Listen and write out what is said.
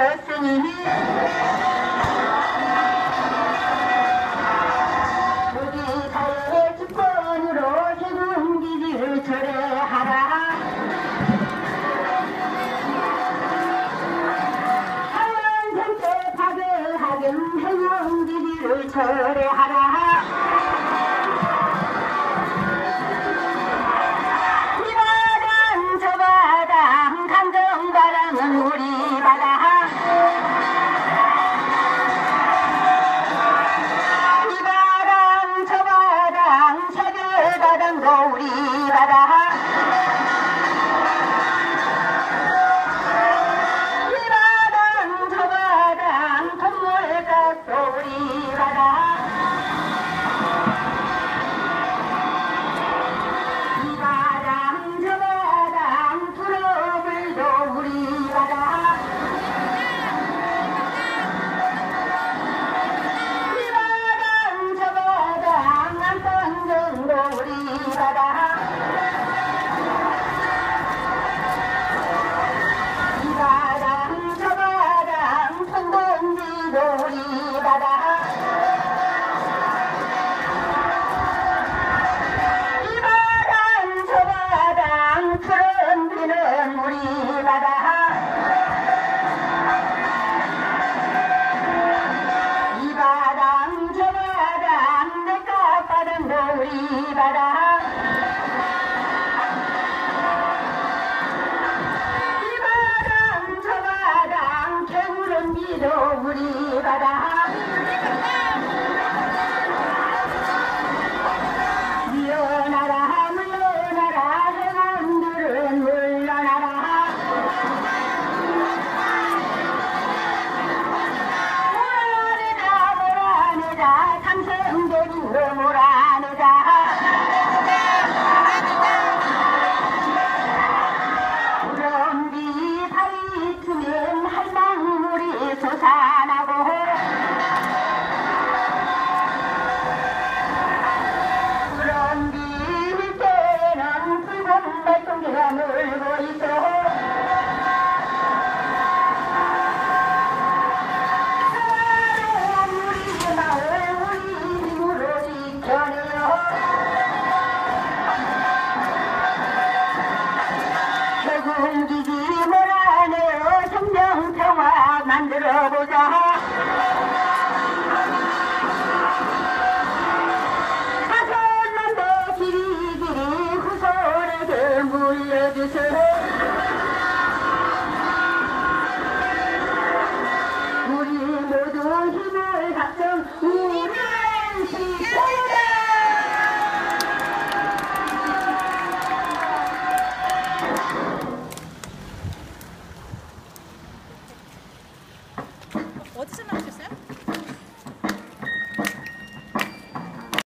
했으니 우리 사회의 주권으로 제국기를 철회하라 사회정체 파괴하는 행운기를 철회하라 우리 바다 Yeah. 어디서 나오셨어요?